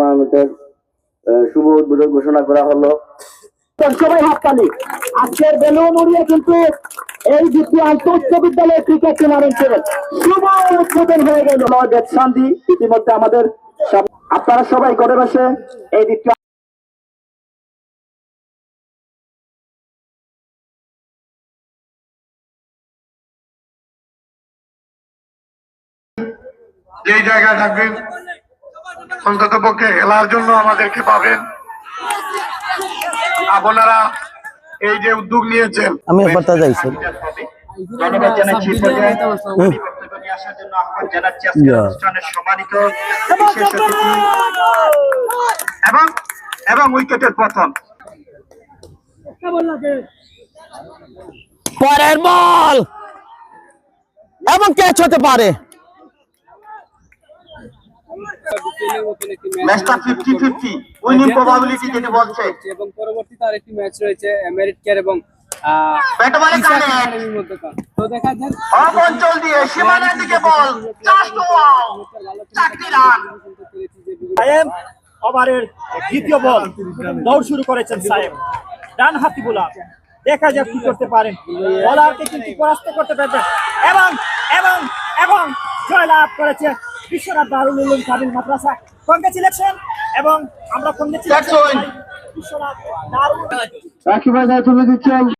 টুর্নামেন্টের শুভ উদ্বোধন ঘোষণা করা হলো। সবাই হাততালি আজকের বেলুন উড়িয়ে কিন্তু এই দ্বিতীয় আন্ত উচ্চ ক্রিকেট টুর্নামেন্টের শুভ উদ্বোধন হয়ে গেল। দেব শান্তি ইতিমধ্যে আমাদের আপনারা সবাই ঘরে বসে এই দ্বিতীয় যেই জায়গায় থাকবেন অন্তত পক্ষে খেলার জন্য আমাদেরকে পাবেন। আপনারা এই যে উদ্যোগ নিয়েছেন। আমি একবার যাইছি। ধন্যবাদ জানাচ্ছি সম্মানিত বিশেষ অতিথি এবং এবং উইকেটের পতন। পরের বল! এবং ক্যাচ হতে পারে। ম্যাচটা ফিফটি ফিফটি উইনিং প্রবাবিলিটি যেটা বলছে। এবং পরবর্তীতে আরেকটি ম্যাচ রয়েছে মেরিট কেয়ার এবং ব্যাট বলে ইসা কানে তো দেখা যাক। অফ অঞ্চল দিয়ে সীমানার দিকে বল। জাস্ট ওয়াও চারটি রান। সায়েম ওভারের দ্বিতীয় বল দৌড় শুরু করেছেন সায়েম। ডান হাতি বোলার? দেখা যাক কি করতে পারেন। বলারকে কিন্তু পরাস্ত করতে পেরেছেন এবং এবং এবং জয়লাভ করেছে বিশ্বনাথ দারুল উলুম কাবিল মাদ্রাসা কংগ্রেচুলেশন এবং আমরা কংগ্রেচুলেশন. বিশ্বনাথ দারুল রাখি ভাই তুমি দিচ্ছেন